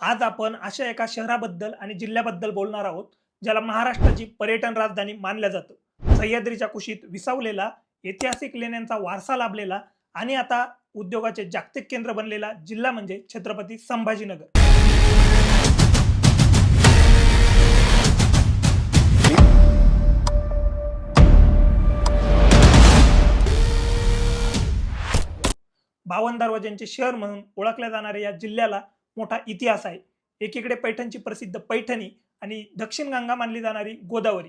आज आपण अशा एका शहराबद्दल आणि जिल्ह्याबद्दल बोलणार आहोत ज्याला महाराष्ट्राची पर्यटन राजधानी मानलं जातं. सह्याद्रीच्या कुशीत विसावलेला ऐतिहासिक लेण्यांचा वारसा लाभलेला आणि आता उद्योगाचे जागतिक केंद्र बनलेला जिल्हा म्हणजे छत्रपती संभाजीनगर. बावन दरवाज्यांचे शहर म्हणून ओळखल्या जाणाऱ्या या जिल्ह्याला मोठा इतिहास आहे. एकीकडे पैठणची प्रसिद्ध पैठणी आणि दक्षिण गंगा मानली जाणारी गोदावरी.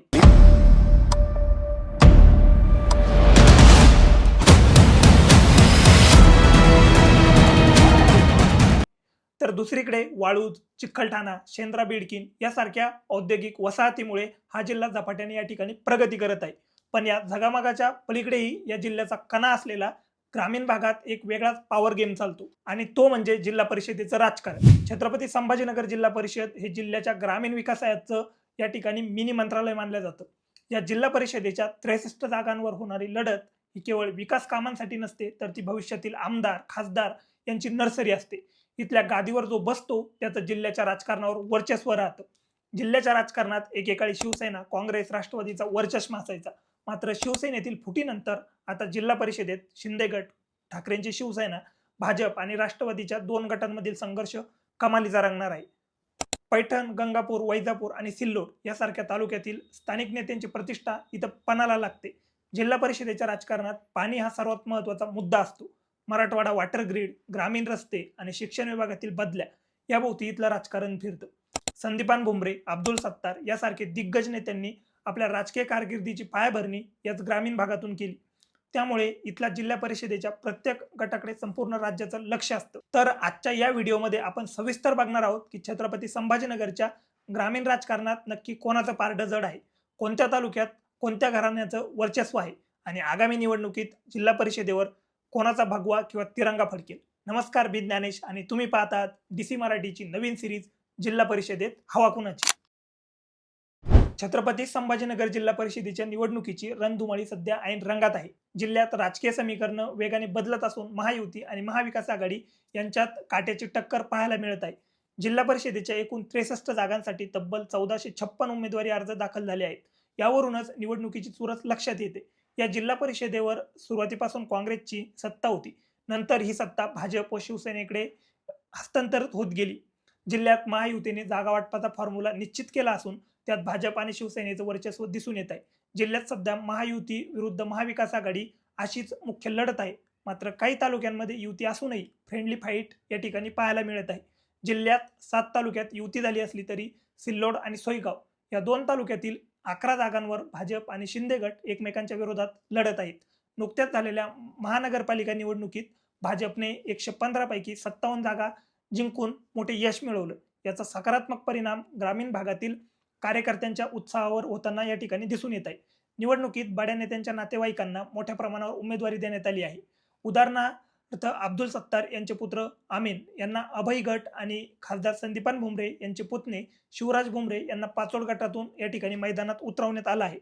तर दुसरीकडे वाळूज चिखलठाणा शेंद्रा बिडकीन यासारख्या औद्योगिक वसाहतीमुळे हा जिल्हा झपाट्याने या ठिकाणी प्रगती करत आहे. पण या झगामगाच्या पलीकडेही या जिल्ह्याचा कणा असलेला ग्रामीण भागात एक वेगळाच पॉवर गेम चालतो. आणि तो म्हणजे जिल्हा परिषदेचं राजकारण. छत्रपती संभाजीनगर जिल्हा परिषद हे जिल्ह्याच्या ग्रामीण विकासाचं या ठिकाणी मिनी मंत्रालय मानलं जातं. या जिल्हा परिषदेच्या त्रेसष्ट जागांवर होणारी लढत ही केवळ विकास कामांसाठी नसते तर ती भविष्यातील आमदार खासदार यांची नर्सरी असते. इथल्या गादीवर जो बसतो त्याचं जिल्ह्याच्या राजकारणावर वर्चस्व राहतं. जिल्ह्याच्या राजकारणात एकेकाळी शिवसेना काँग्रेस राष्ट्रवादीचा वर्चस्व असायचा. मात्र शिवसेनेतील फुटीनंतर आता जिल्हा परिषदेत शिंदे गट ठाकरेंची शिवसेना भाजप आणि राष्ट्रवादीच्या दोन गटांमधील संघर्ष कमालीचा रंगणार आहे. पैठण गंगापूर वैजापूर आणि सिल्लोड यासारख्या तालुक्यातील स्थानिक नेत्यांची प्रतिष्ठा इथं पणाला लागते. जिल्हा परिषदेच्या राजकारणात पाणी हा सर्वात महत्त्वाचा मुद्दा असतो. मराठवाडा वॉटर ग्रीड ग्रामीण रस्ते आणि शिक्षण विभागातील बदल्या याभोवती इथलं राजकारण फिरतं. संदीपान भुमरे अब्दुल सत्तार यासारखे दिग्गज नेत्यांनी आपल्या राजकीय कारकिर्दीची पायाभरणी याच ग्रामीण भागातून केली. त्यामुळे इथल्या जिल्हा परिषदेच्या प्रत्येक गटाकडे संपूर्ण राज्याचं लक्ष असतं. तर आजच्या या व्हिडिओमध्ये आपण सविस्तर बघणार आहोत की छत्रपती संभाजीनगरच्या ग्रामीण राजकारणात नक्की कोणाचं पारडं जड आहे? कोणत्या तालुक्यात कोणत्या घराण्याचं वर्चस्व आहे? आणि आगामी निवडणुकीत जिल्हा परिषदेवर कोणाचा भगवा किंवा तिरंगा फडकेल? नमस्कार मी ज्ञानेश आणि तुम्ही पाहतात डीसी मराठीची नवीन सिरीज जिल्हा परिषदेत हवा कुणाची? छत्रपती संभाजीनगर जिल्हा परिषदेच्या निवडणुकीची रणधुमाळी सध्या ऐन रंगात आहे. जिल्ह्यात राजकीय समीकरण वेगाने बदलत असून महायुती आणि महाविकास आघाडी यांच्यात काट्याची टक्कर पाहायला मिळत आहे. जिल्हा परिषदेच्या एकूण त्रेसष्ट जागांसाठी तब्बल चौदाशे छप्पन उमेदवारी अर्ज दाखल झाले आहेत. यावरूनच निवडणुकीची चुरस लक्षात येते. या जिल्हा परिषदेवर सुरुवातीपासून काँग्रेसची सत्ता होती. नंतर ही सत्ता भाजप व शिवसेनेकडे हस्तांतरित होत गेली. जिल्ह्यात महायुतीने जागा वाटपाचा फॉर्म्युला निश्चित केला असून त्यात भाजप आणि शिवसेनेचं वर्चस्व दिसून येत आहे. जिल्ह्यात सध्या महायुती विरुद्ध महाविकास आघाडी अशीच मुख्य लढत आहे. मात्र काही तालुक्यांमध्ये युती असूनही फ्रेंडली फाईट या ठिकाणी पाहायला मिळत आहे. जिल्ह्यात सात तालुक्यात युती झाली असली तरी सिल्लोड आणि सोयगाव या दोन तालुक्यातील अकरा जागांवर भाजप आणि शिंदे गट एकमेकांच्या विरोधात लढत आहेत. नुकत्याच झालेल्या महानगरपालिका निवडणुकीत भाजपने एकशे पंधरापैकी सत्तावन्न जागा जिंकून मोठे यश मिळवलं. याचा सकारात्मक परिणाम ग्रामीण भागातील कार्यकर्त्यांच्या उत्साहावर होताना या ठिकाणी दिसून येत आहे. निवडणुकीत बड्या नेत्यांच्या नातेवाईकांना मोठ्या प्रमाणावर उमेदवारी देण्यात आली आहे. उदाहरणार्थ अब्दुल सत्तार यांचे पुत्र आमीन यांना अभय गट आणि खासदार संदीपान भुमरे यांचे पुतणे शिवराज भुमरे यांना पाचोड गटातून या ठिकाणी मैदानात उतरवण्यात आलं आहे.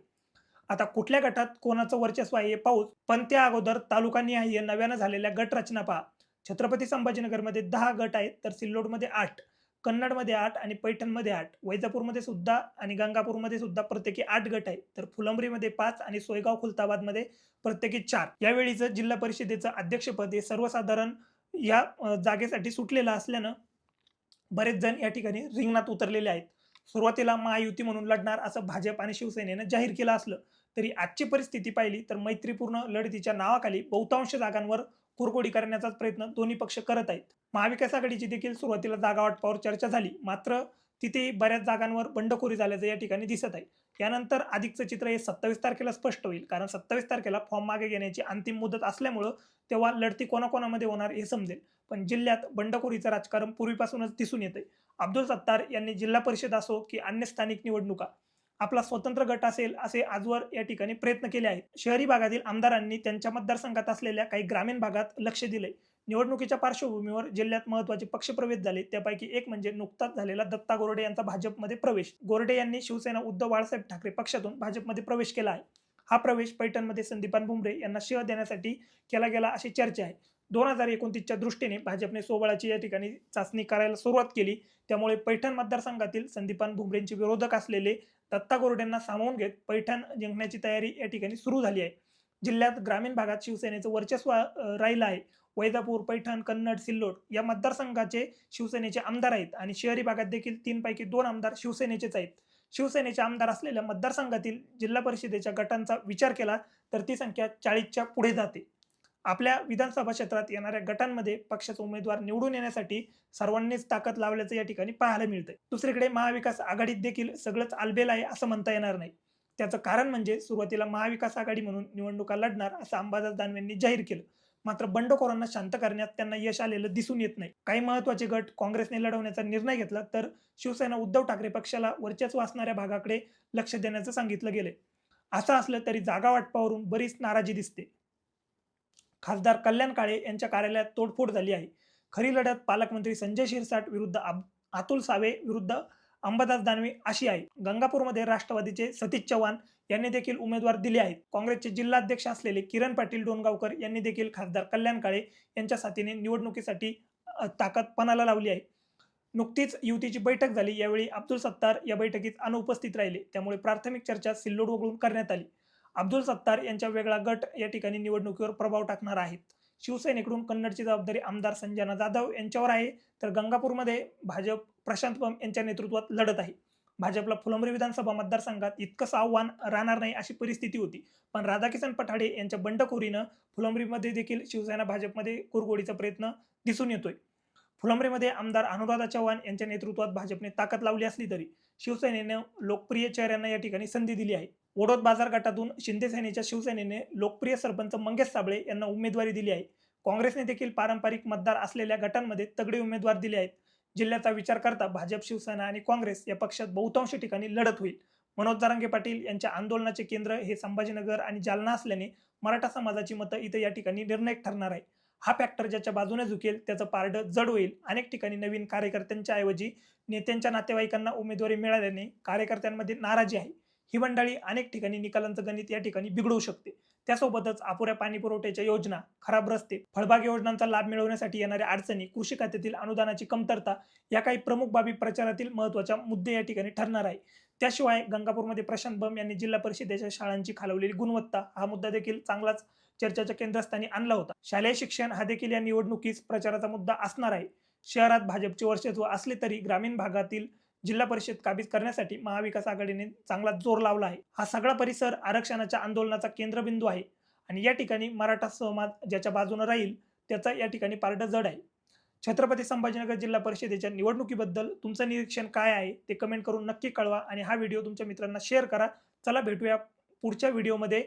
आता कुठल्या गटात कोणाचं वर्चस्व आहे हे पाहूच पण त्या अगोदर तालुकानिहाय नव्यानं झालेल्या गट रचना पहा. छत्रपती संभाजीनगरमध्ये दहा गट आहेत तर सिल्लोडमध्ये आठ कन्नडमध्ये आठ आणि पैठणमध्ये आठ वैजापूरमध्ये सुद्धा आणि गंगापूरमध्ये सुद्धा प्रत्येकी आठ गट आहेत तर फुलंब्रीमध्ये पाच आणि सोयगाव खुलताबादमध्ये प्रत्येकी चार. यावेळीचं जिल्हा परिषदेचं अध्यक्षपद हे सर्वसाधारण या जागेसाठी सुटलेलं असल्यानं बरेच जण या ठिकाणी रिंगणात उतरलेले आहेत. सुरुवातीला महायुती म्हणून लढणार असं भाजप आणि शिवसेनेनं जाहीर केलं असलं तरी आजची परिस्थिती पाहिली तर मैत्रीपूर्ण लढतीच्या नावाखाली बहुतांश जागांवर कुरकोडी करण्याचाच प्रयत्न दोन्ही पक्ष करत आहेत. महाविकास आघाडीची देखील सुरुवातीला जागा वाटपावर चर्चा झाली. मात्र तिथे बऱ्याच जागांवर बंडखोरी झाल्याचं या ठिकाणी दिसत आहे. यानंतर अधिकचं चित्र हे सत्तावीस तारखेला स्पष्ट होईल. कारण सत्तावीस तारखेला फॉर्म मागे घेण्याची अंतिम मुदत असल्यामुळं तेव्हा लढती कोणाकोणामध्ये होणार हे समजेल. पण जिल्ह्यात बंडखोरीचं राजकारण पूर्वीपासूनच दिसून येते अब्दुल सत्तार यांनी जिल्हा परिषद असो की अन्य स्थानिक निवडणुका आपला स्वतंत्र गट असेल असे आजवर या ठिकाणी प्रयत्न केले आहेत. शहरी भागातील आमदारांनी त्यांच्या मतदारसंघात असलेल्या काही ग्रामीण भागात लक्ष दिले निवडणुकीच्या पार्श्वभूमीवर जिल्ह्यात महत्त्वाचे पक्षप्रवेश झाले. त्यापैकी एक म्हणजे नुकताच झालेला दत्ता गोरडे यांचा भाजपमध्ये प्रवेश. गोरडे यांनी शिवसेना उद्धव बाळासाहेब ठाकरे पक्षातून भाजपमध्ये प्रवेश केला आहे. हा प्रवेश पैठणमध्ये संदीपान भुमरे यांना शिव देण्यासाठी केला गेला अशी चर्चा आहे. दोन हजार एकोणतीसच्या दृष्टीने भाजपने सोबळाची या ठिकाणी चाचणी करायला सुरुवात केली. त्यामुळे पैठण मतदारसंघातील संदीपान भुमरेंचे विरोधक असलेले दत्ता गोरडेंना सामावून घेत पैठण जिंकण्याची तयारी या ठिकाणी सुरू झाली आहे. जिल्ह्यात ग्रामीण भागात शिवसेनेचं वर्चस्व राहिलं आहे. वैजापूर पैठण कन्नड सिल्लोड या मतदारसंघाचे शिवसेनेचे आमदार आहेत आणि शहरी भागात देखील तीनपैकी दोन आमदार शिवसेनेचेच आहेत. शिवसेनेचे आमदार असलेल्या मतदारसंघातील जिल्हा परिषदेच्या गटांचा विचार केला तर ती संख्या चाळीसच्या पुढे जाते. आपल्या विधानसभा क्षेत्रात येणाऱ्या गटांमध्ये पक्षाचा उमेदवार निवडून येण्यासाठी सर्वांनीच ताकद लावल्याचं या ठिकाणी पाहायला मिळतंय. दुसरीकडे महाविकास आघाडीत देखील सगळंच आलबेल आहे असं म्हणता येणार नाही. त्याचं कारण म्हणजे सुरुवातीला महाविकास आघाडी म्हणून निवडणुका लढणार असं अंबादास दानवेंनी जाहीर केलं. मात्र बंडखोरांना शांत करण्यात त्यांना यश आलेलं दिसून येत नाही. काही महत्त्वाचे गट काँग्रेसने लढवण्याचा निर्णय घेतला तर शिवसेना उद्धव ठाकरे पक्षाला वर्चस्व असणाऱ्या भागाकडे लक्ष देण्याचं सांगितलं गेलंय. असं असलं तरी जागा वाटपावरून बरीच नाराजी दिसते. खासदार कल्याण काळे यांच्या कार्यालयात तोडफोड झाली आहे. खरी लढत पालकमंत्री संजय शिरसाट विरुद्ध आब- अतुल सावे विरुद्ध अंबादास दानवे अशी आहे. गंगापूरमध्ये राष्ट्रवादीचे सतीश चव्हाण यांनी देखील उमेदवार दिले आहेत. काँग्रेसचे जिल्हाध्यक्ष असलेले किरण पाटील डोणगावकर यांनी देखील खासदार कल्याण काळे यांच्या साथीने निवडणुकीसाठी ताकद पणाला लावली आहे. नुकतीच युतीची बैठक झाली. यावेळी अब्दुल सत्तार या बैठकीत अनुपस्थित राहिले. त्यामुळे प्राथमिक चर्चा सिल्लोड वगळून करण्यात आली. अब्दुल सत्तार यांच्या वेगळा गट या ठिकाणी निवडणुकीवर प्रभाव टाकणार आहेत. शिवसेनेकडून कन्नडची जबाबदारी आमदार संजना जाधव यांच्यावर आहे. तर गंगापूरमध्ये भाजप प्रशांत पंप यांच्या नेतृत्वात लढत आहे. भाजपला फुलंब्री विधानसभा मतदारसंघात इतकंसं आव्हान राहणार नाही अशी परिस्थिती होती. पण राधाकिशन पठाडे यांच्या बंडखोरीनं फुलंब्रीमध्ये देखील शिवसेना भाजपमध्ये कुरगोडीचा प्रयत्न दिसून येतोय. फुलंब्रीमध्ये आमदार अनुराधा चव्हाण यांच्या नेतृत्वात भाजपने ताकद लावली असली तरी शिवसेनेनं लोकप्रिय चेहऱ्यांना या ठिकाणी संधी दिली आहे. ओढोद बाजार गटातून शिंदे सेनेच्या शिवसेनेने लोकप्रिय सरपंच मंगेश साबळे यांना उमेदवारी दिली आहे. काँग्रेसने देखील पारंपरिक मतदार असलेल्या गटांमध्ये तगडे उमेदवार दिले आहेत. जिल्ह्याचा विचार करता भाजप शिवसेना आणि काँग्रेस या पक्षात बहुतांश ठिकाणी लढत होईल. मनोज जारांगे पाटील यांच्या आंदोलनाचे केंद्र हे संभाजीनगर आणि जालना असल्याने मराठा समाजाची मतं इथे या ठिकाणी निर्णायक ठरणार आहे. हा फॅक्टर ज्याच्या बाजूने झुकेल त्याचं पारडं जड होईल. अनेक ठिकाणी नवीन कार्यकर्त्यांच्या ऐवजी नेत्यांच्या नातेवाईकांना उमेदवारी मिळाल्याने कार्यकर्त्यांमध्ये नाराजी आहे. ही मंडळी अनेक ठिकाणी निकालांचं गणित या ठिकाणी बिघडवू शकते. त्यासोबतच अपुऱ्या पाणी पुरवठ्याच्या योजना खराब रस्ते फळबाग योजनांचा लाभ मिळवण्यासाठी येणाऱ्या अडचणी कृषी खात्यातील अनुदानाची कमतरता या काही प्रमुख बाबी प्रचारातील महत्त्वाच्या मुद्दे या ठिकाणी ठरणार आहे. त्याशिवाय गंगापूरमध्ये प्रशांत बम यांनी जिल्हा परिषदेच्या शाळांची खालवलेली गुणवत्ता हा मुद्दा देखील चांगलाच चर्चेच्या केंद्रस्थानी आणला होता. शालेय शिक्षण हा देखील या निवडणुकीस प्रचाराचा मुद्दा असणार आहे. शहरात भाजपचे वर्चस्व असले तरी ग्रामीण भागातील जिल्हा परिषद काबीज करण्यासाठी महाविकास आघाडीने चांगला जोर लावला आहे. हा सगळा परिसर आरक्षणाच्या आंदोलनाचा केंद्रबिंदू आहे आणि या ठिकाणी मराठा समाज ज्याच्या बाजूने राहील त्याचा या ठिकाणी पारडं जड आहे. छत्रपती संभाजीनगर जिल्हा परिषदेच्या निवडणुकीबद्दल तुमचं निरीक्षण काय आहे ते कमेंट करून नक्की कळवा आणि हा व्हिडिओ तुमच्या मित्रांना शेअर करा. चला भेटूया पुढच्या व्हिडिओमध्ये